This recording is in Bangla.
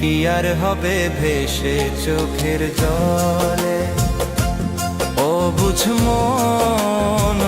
কি আর হবে ভেসে চোখের জলে? ও বুঝ মন